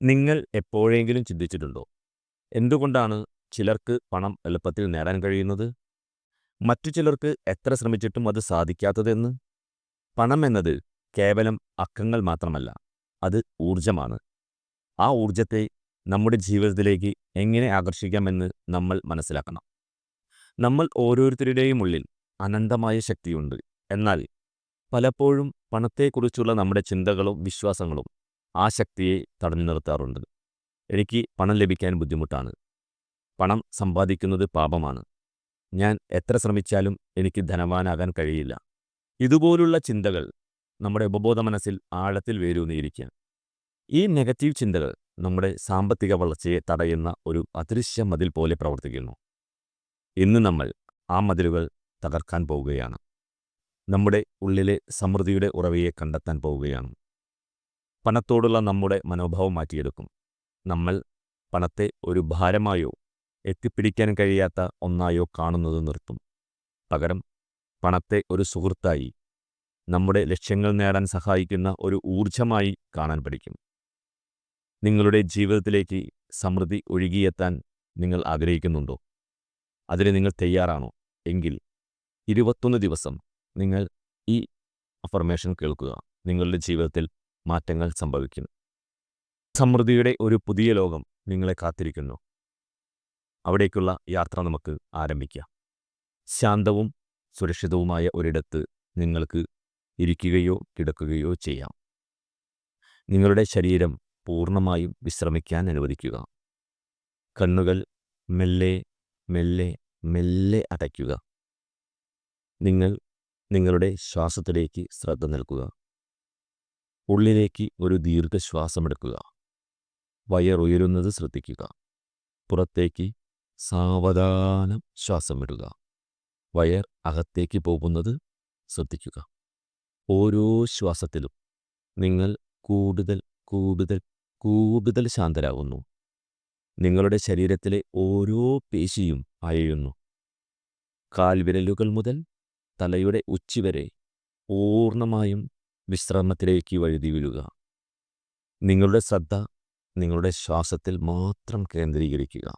നിങ്ങൾ എപ്പോഴെങ്കിലും ചിന്തിച്ചിട്ടുണ്ടോ? എന്തുകൊണ്ടാണ് ചിലർക്ക് പണം എളുപ്പത്തിൽ നേടാൻ കഴിയുന്നത്? മറ്റു ചിലർക്ക് എത്ര ശ്രമിച്ചിട്ടും അത് സാധിക്കാത്തതെന്ന്? പണം എന്നത് കേവലം അക്കങ്ങൾ മാത്രമല്ല അത് ഊർജമാണ് ആ ഊർജത്തെ നമ്മുടെ ജീവിതത്തിലേക്ക് എങ്ങനെ ആകർഷിക്കാമെന്ന് നമ്മൾ മനസ്സിലാക്കണം. നമ്മൾ ഓരോരുത്തരുടെയും ഉള്ളിൽ അനന്തമായ ശക്തിയുണ്ട്. എന്നാൽ പലപ്പോഴും പണത്തെക്കുറിച്ചുള്ള നമ്മുടെ ചിന്തകളും വിശ്വാസങ്ങളും ആ ശക്തിയെ തടഞ്ഞു നിർത്താറുണ്ട്. എനിക്ക് പണം ലഭിക്കാൻ ബുദ്ധിമുട്ടാണ്. പണം സമ്പാദിക്കുന്നത് പാപമാണ്. ഞാൻ എത്ര ശ്രമിച്ചാലും എനിക്ക് ധനവാനാകാൻ കഴിയില്ല. ഇതുപോലുള്ള ചിന്തകൾ നമ്മുടെ ഉപബോധ മനസ്സിൽ ആഴത്തിൽ വേരൂന്നിയിരിക്കുക ഈ നെഗറ്റീവ് ചിന്തകൾ നമ്മുടെ സാമ്പത്തിക വളർച്ചയെ തടയുന്ന ഒരു അദൃശ്യ മതിൽ പോലെ പ്രവർത്തിക്കുന്നു. ഇന്ന് നമ്മൾ ആ മതിലുകൾ തകർക്കാൻ പോവുകയാണ്. നമ്മുടെ ഉള്ളിലെ സമൃദ്ധിയുടെ ഉറവയെ കണ്ടെത്താൻ പോവുകയാണ്. പണത്തോടുള്ള നമ്മുടെ മനോഭാവം മാറ്റിയെടുക്കും. നമ്മൾ പണത്തെ ഒരു ഭാരമായോ എത്തിപ്പിടിക്കാൻ കഴിയാത്ത ഒന്നായോ കാണുന്നത് നിർത്തും. പകരം പണത്തെ ഒരു സുഹൃത്തായി നമ്മുടെ ലക്ഷ്യങ്ങൾ നേടാൻ സഹായിക്കുന്ന ഒരു ഊർജമായി കാണാൻ പഠിക്കും. നിങ്ങളുടെ ജീവിതത്തിലേക്ക് സമൃദ്ധി ഒഴുകിയെത്താൻ നിങ്ങൾ ആഗ്രഹിക്കുന്നുണ്ടോ? അതിന് നിങ്ങൾ തയ്യാറാണോ? എങ്കിൽ ഇരുപത്തൊന്ന് ദിവസം നിങ്ങൾ ഈ അഫർമേഷൻ കേൾക്കുക. നിങ്ങളുടെ ജീവിതത്തിൽ മാറ്റങ്ങൾ സംഭവിക്കുന്നു. സമൃദ്ധിയുടെ ഒരു പുതിയ ലോകം നിങ്ങളെ കാത്തിരിക്കുന്നു. അവിടേക്കുള്ള യാത്ര നമുക്ക് ആരംഭിക്കാം. ശാന്തവും സുരക്ഷിതവുമായ ഒരിടത്ത് നിങ്ങൾക്ക് ഇരിക്കുകയോ കിടക്കുകയോ ചെയ്യാം. നിങ്ങളുടെ ശരീരം പൂർണമായും വിശ്രമിക്കാൻ അനുവദിക്കുക. കണ്ണുകൾ മെല്ലെ മെല്ലെ മെല്ലെ അടയ്ക്കുക. നിങ്ങൾ നിങ്ങളുടെ ശ്വാസത്തിലേക്ക് ശ്രദ്ധ നൽകുക. ഉള്ളിലേക്ക് ഒരു ദീർഘശ്വാസമെടുക്കുക. വയറുയരുന്നത് ശ്രദ്ധിക്കുക. പുറത്തേക്ക് സാവധാനം ശ്വാസം വിടുക. വയർ അകത്തേക്ക് പോകുന്നത് ശ്രദ്ധിക്കുക. ഓരോ ശ്വാസത്തിലും നിങ്ങൾ കൂടുതൽ കൂടുതൽ കൂടുതൽ ശാന്തരാകുന്നു. നിങ്ങളുടെ ശരീരത്തിലെ ഓരോ പേശിയും അയയുന്നു. കാൽവിരലുകൾ മുതൽ തലയുടെ ഉച്ചിവരെ പൂർണമായും വിശ്രമത്തിലേക്ക് വഴുതി വീഴുക നിങ്ങളുടെ ശ്രദ്ധ നിങ്ങളുടെ ശ്വാസത്തിൽ മാത്രം കേന്ദ്രീകരിക്കുക.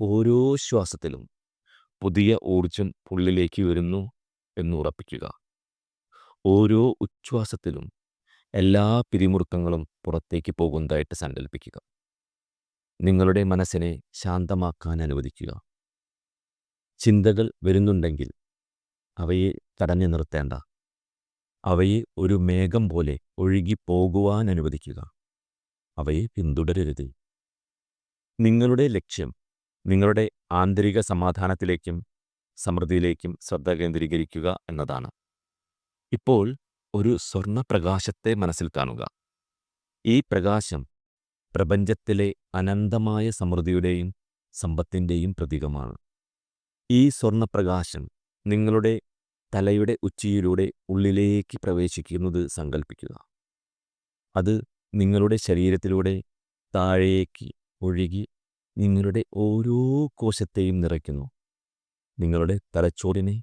ഓരോ ശ്വാസത്തിലും പുതിയ ഊർജം ഉള്ളിലേക്ക് വരുന്നു എന്ന് ഉറപ്പിക്കുക. ഓരോ ഉച്ഛ്വാസത്തിലും എല്ലാ പിരിമുറുക്കങ്ങളും പുറത്തേക്ക് പോകുന്നതായിട്ട് സങ്കല്പിക്കുക. നിങ്ങളുടെ മനസ്സിനെ ശാന്തമാക്കാൻ അനുവദിക്കുക. ചിന്തകൾ വരുന്നുണ്ടെങ്കിൽ അവയെ തടഞ്ഞു നിർത്തേണ്ട അവയെ ഒരു മേഘം പോലെ ഒഴുകിപ്പോകുവാൻ അനുവദിക്കുക. അവയെ പിന്തുടരരുത്. നിങ്ങളുടെ ലക്ഷ്യം നിങ്ങളുടെ ആന്തരിക സമാധാനത്തിലേക്കും സമൃദ്ധിയിലേക്കും ശ്രദ്ധ കേന്ദ്രീകരിക്കുക എന്നതാണ്. ഇപ്പോൾ ഒരു സ്വർണപ്രകാശത്തെ മനസ്സിൽ കാണുക. ഈ പ്രകാശം പ്രപഞ്ചത്തിലെ അനന്തമായ സമൃദ്ധിയുടെയും സമ്പത്തിന്റെയും പ്രതീകമാണ്. ഈ സ്വർണപ്രകാശം നിങ്ങളുടെ തലയുടെ ഉച്ചിയിലൂടെ ഉള്ളിലേക്ക് പ്രവേശിക്കുന്നത് സങ്കല്പിക്കുക അത് നിങ്ങളുടെ ശരീരത്തിലൂടെ താഴേക്ക് ഒഴുകി നിങ്ങളുടെ ഓരോ കോശത്തെയും നിറയ്ക്കുന്നു. നിങ്ങളുടെ തലച്ചോറിനെ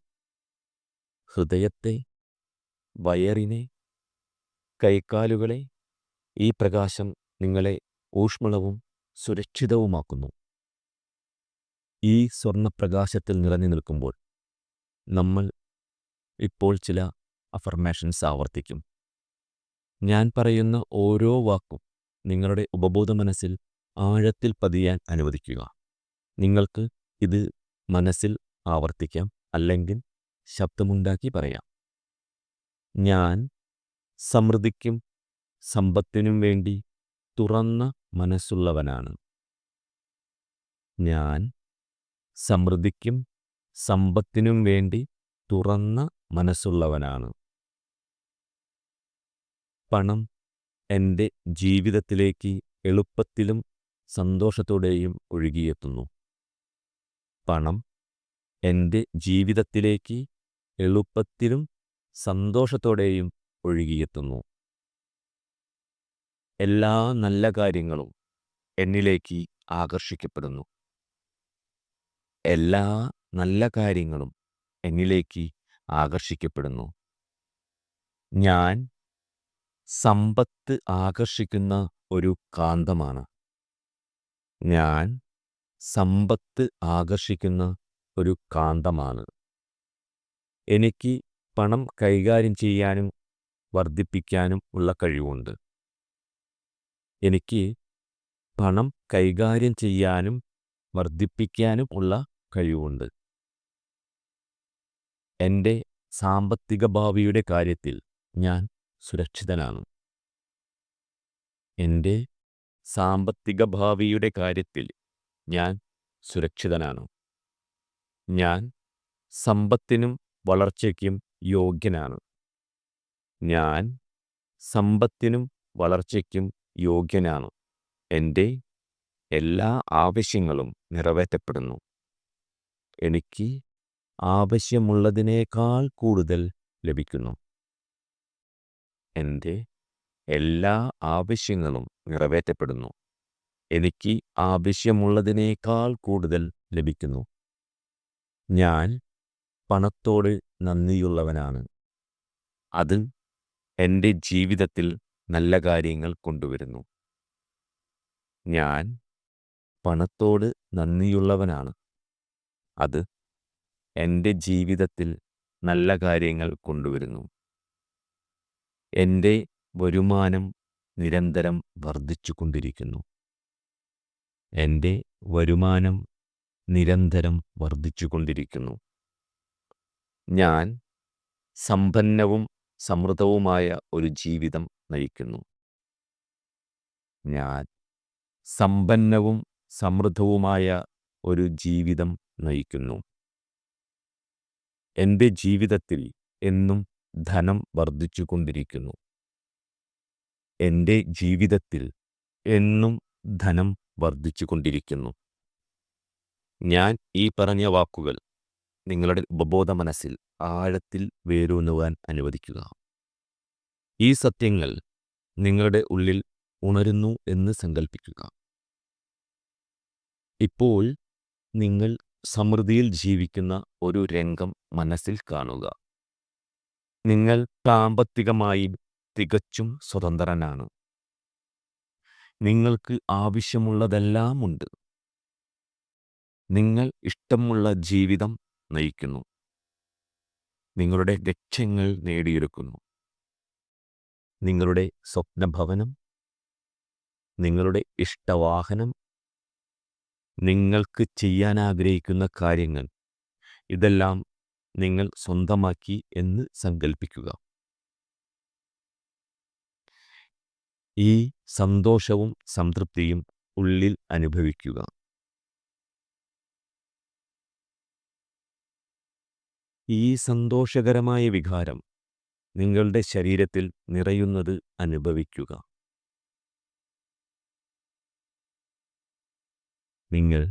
ഹൃദയത്തെ വയറിനെ കൈക്കാലുകളെ ഈ പ്രകാശം നിങ്ങളെ ഊഷ്മളവും സുരക്ഷിതവുമാക്കുന്നു. ഈ സ്വർണപ്രകാശത്തിൽ നിറഞ്ഞു നിൽക്കുമ്പോൾ നമ്മൾ ഇപ്പോൾ ചില അഫർമേഷൻസ് ആവർത്തിക്കും. ഞാൻ പറയുന്ന ഓരോ വാക്കും നിങ്ങളുടെ ഉപബോധ മനസ്സിൽ ആഴത്തിൽ പതിയാൻ അനുവദിക്കുക. നിങ്ങൾക്ക് ഇത് മനസ്സിൽ ആവർത്തിക്കാം അല്ലെങ്കിൽ ശബ്ദമുണ്ടാക്കി പറയാം. ഞാൻ സമൃദ്ധിക്കും സമ്പത്തിനും വേണ്ടി തുറന്ന മനസ്സുള്ളവനാണ്. ഞാൻ സമൃദ്ധിക്കും സമ്പത്തിനും വേണ്ടി തുറന്ന മനസ്സുള്ളവനാണ്. പണം എന്റെ ജീവിതത്തിലേക്ക് എളുപ്പത്തിലും സന്തോഷത്തോടെയും ഒഴുകിയെത്തുന്നു. പണം എന്റെ ജീവിതത്തിലേക്ക് എളുപ്പത്തിലും സന്തോഷത്തോടെയും ഒഴുകിയെത്തുന്നു. എല്ലാ നല്ല കാര്യങ്ങളും എന്നിലേക്ക് ആകർഷിക്കപ്പെടുന്നു. എല്ലാ നല്ല കാര്യങ്ങളും എന്നിലേക്ക് ആകർഷിക്കപ്പെടുന്നു. ഞാൻ സമ്പത്ത് ആകർഷിക്കുന്ന ഒരു കാന്തമാണ്. ഞാൻ സമ്പത്ത് ആകർഷിക്കുന്ന ഒരു കാന്തമാണ്. എനിക്ക് പണം കൈകാര്യം ചെയ്യാനും വർദ്ധിപ്പിക്കാനും ഉള്ള കഴിവുണ്ട്. എനിക്ക് പണം കൈകാര്യം ചെയ്യാനും വർദ്ധിപ്പിക്കാനും ഉള്ള കഴിവുണ്ട്. എന്റെ സാമ്പത്തിക ഭാവിയുടെ കാര്യത്തിൽ ഞാൻ സുരക്ഷിതനാണ്. എന്റെ സാമ്പത്തിക ഭാവിയുടെ കാര്യത്തിൽ ഞാൻ സുരക്ഷിതനാണ്. ഞാൻ സമ്പത്തിനും വളർച്ചയ്ക്കും യോഗ്യനാണ്. ഞാൻ സമ്പത്തിനും വളർച്ചയ്ക്കും യോഗ്യനാണ്. എന്റെ എല്ലാ ആവശ്യങ്ങളും നിറവേറ്റപ്പെടുന്നു. എനിക്ക് ആവശ്യമുള്ളതിനേക്കാൾ കൂടുതൽ ലഭിക്കുന്നു. എന്റെ എല്ലാ ആവശ്യങ്ങളും നിറവേറ്റപ്പെടുന്നു. എനിക്ക് ആവശ്യമുള്ളതിനേക്കാൾ കൂടുതൽ ലഭിക്കുന്നു. ഞാൻ പണത്തോട് നന്ദിയുള്ളവനാണ്. അത് എന്റെ ജീവിതത്തിൽ നല്ല കാര്യങ്ങൾ കൊണ്ടുവരുന്നു. ഞാൻ പണത്തോട് നന്ദിയുള്ളവനാണ്. അത് എന്റെ ജീവിതത്തിൽ നല്ല കാര്യങ്ങൾ കൊണ്ടുവരുന്നു. എന്റെ വരുമാനം നിരന്തരം വർദ്ധിച്ചുകൊണ്ടിരിക്കുന്നു എന്റെ വരുമാനം നിരന്തരം വർദ്ധിച്ചുകൊണ്ടിരിക്കുന്നു ഞാൻ സമ്പന്നവും സമൃദ്ധവുമായ ഒരു ജീവിതം നയിക്കുന്നു. ഞാൻ സമ്പന്നവും സമൃദ്ധവുമായ ഒരു ജീവിതം നയിക്കുന്നു. എന്റെ ജീവിതത്തിൽ എന്നും ധനം വർദ്ധിച്ചുകൊണ്ടിരിക്കുന്നു. എന്റെ ജീവിതത്തിൽ എന്നും ധനം വർദ്ധിച്ചുകൊണ്ടിരിക്കുന്നു. ഞാൻ ഈ പറഞ്ഞ വാക്കുകൾ നിങ്ങളുടെ ഉപബോധ മനസ്സിൽ ആഴത്തിൽ വേരൂന്നുവാൻ അനുവദിക്കുക. ഈ സത്യങ്ങൾ നിങ്ങളുടെ ഉള്ളിൽ ഉണരുന്നു എന്ന് സങ്കൽപ്പിക്കുക. ഇപ്പോൾ നിങ്ങൾ സമൃദ്ധിയിൽ ജീവിക്കുന്ന ഒരു രംഗം മനസ്സിൽ കാണുക. നിങ്ങൾ സാമ്പത്തികമായി തികച്ചും സ്വതന്ത്രനാണ്. നിങ്ങൾക്ക് ആവശ്യമുള്ളതെല്ലാം ഉണ്ട് നിങ്ങൾ ഇഷ്ടമുള്ള ജീവിതം നയിക്കുന്നു. നിങ്ങളുടെ ലക്ഷ്യങ്ങൾ നേടിയെടുക്കുന്നു. നിങ്ങളുടെ സ്വപ്നഭവനം നിങ്ങളുടെ ഇഷ്ടവാഹനം നിങ്ങൾക്ക് ചെയ്യാൻ ആഗ്രഹിക്കുന്ന കാര്യങ്ങൾ. ഇതെല്ലാം നിങ്ങൾ സ്വന്തമാക്കി എന്ന് സങ്കൽപ്പിക്കുക. ഈ സന്തോഷവും സംതൃപ്തിയും ഉള്ളിൽ അനുഭവിക്കുക. ഈ സന്തോഷകരമായ വികാരം നിങ്ങളുടെ ശരീരത്തിൽ നിറയുന്നത് അനുഭവിക്കുക. നിങ്ങൾ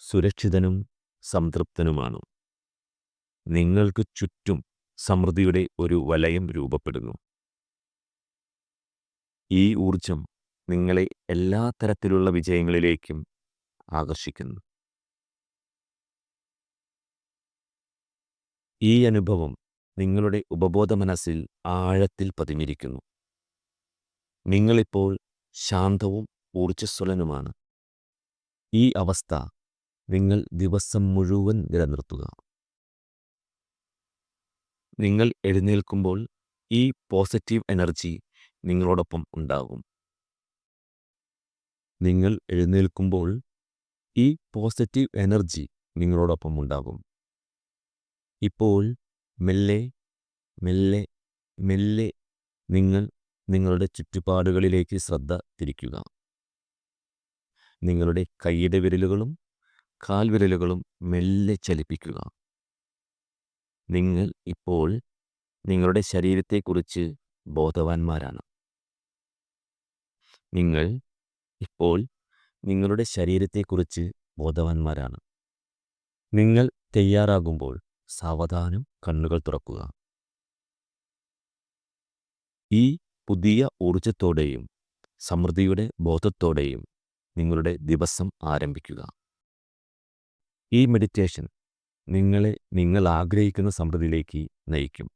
സുരക്ഷിതനും സംതൃപ്തനുമാണ്. നിങ്ങൾക്ക് ചുറ്റും സമൃദ്ധിയുടെ ഒരു വലയം രൂപപ്പെടുന്നു. ഈ ഊർജം നിങ്ങളെ എല്ലാ തരത്തിലുള്ള വിജയങ്ങളിലേക്കും ആകർഷിക്കുന്നു. ഈ അനുഭവം നിങ്ങളുടെ ഉപബോധ മനസ്സിൽ ആഴത്തിൽ പതിഞ്ഞിരിക്കുന്നു. നിങ്ങളിപ്പോൾ ശാന്തവും ഊർജസ്വലനുമാണ്. ഈ അവസ്ഥ നിങ്ങൾ ദിവസം മുഴുവൻ നിലനിർത്തുക. നിങ്ങൾ എഴുന്നേൽക്കുമ്പോൾ ഈ പോസിറ്റീവ് എനർജി നിങ്ങളോടൊപ്പം ഉണ്ടാകും നിങ്ങൾ എഴുന്നേൽക്കുമ്പോൾ ഈ പോസിറ്റീവ് എനർജി നിങ്ങളോടൊപ്പം ഉണ്ടാകും. ഇപ്പോൾ മെല്ലെ മെല്ലെ മെല്ലെ നിങ്ങൾ നിങ്ങളുടെ ചുറ്റുപാടുകളിലേക്ക് ശ്രദ്ധ തിരിക്കുക. നിങ്ങളുടെ കൈയുടെ വിരലുകളും കാൽവിരലുകളും മെല്ലെ ചലിപ്പിക്കുക. നിങ്ങൾ ഇപ്പോൾ നിങ്ങളുടെ ശരീരത്തെക്കുറിച്ച് ബോധവാന്മാരാണ്. നിങ്ങൾ ഇപ്പോൾ നിങ്ങളുടെ ശരീരത്തെക്കുറിച്ച് ബോധവാന്മാരാണ്. നിങ്ങൾ തയ്യാറാകുമ്പോൾ സാവധാനം കണ്ണുകൾ തുറക്കുക. ഈ പുതിയ ഊർജത്തോടെയും സമൃദ്ധിയുടെ ബോധത്തോടെയും നിങ്ങളുടെ ദിവസം ആരംഭിക്കുക. ഈ മെഡിറ്റേഷൻ നിങ്ങളെ നിങ്ങൾ ആഗ്രഹിക്കുന്ന സമൃദ്ധിയിലേക്ക് നയിക്കും.